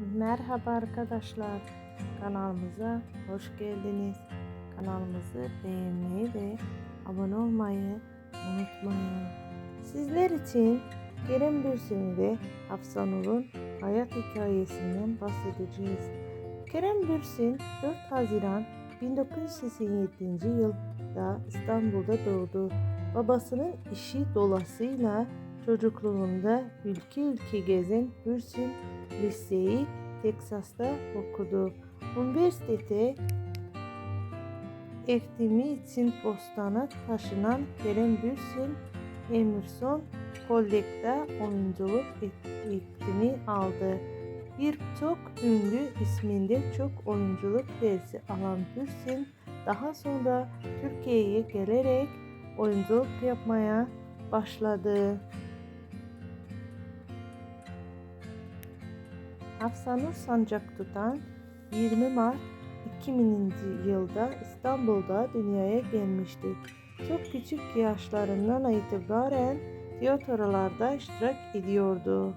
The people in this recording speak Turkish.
Merhaba arkadaşlar. Kanalımıza hoş geldiniz. Kanalımızı beğenmeyi ve abone olmayı unutmayın. Sizler için Kerem Bürsin ve Hafsanur'un hayat hikayesinden bahsedeceğiz. Kerem Bürsin 4 Haziran 1987 yılda İstanbul'da doğdu. Babasının işi dolayısıyla çocukluğunda ülke ülke gezen Bürsin liseyi Teksas'ta okudu. Üniversitede eğitimi için Bostan'a taşınan Kerem Bürsin, Emerson College'da oyunculuk eğitimi aldı. Birçok ünlü isminde çok oyunculuk dersi alan Bürsin, daha sonra Türkiye'ye gelerek oyunculuk yapmaya başladı. Hafsanur Sancak tutan 20 Mart 2000. yılda İstanbul'da dünyaya gelmiştir. Çok küçük yaşlarından itibaren tiyatrolarda iştirak ediyordu.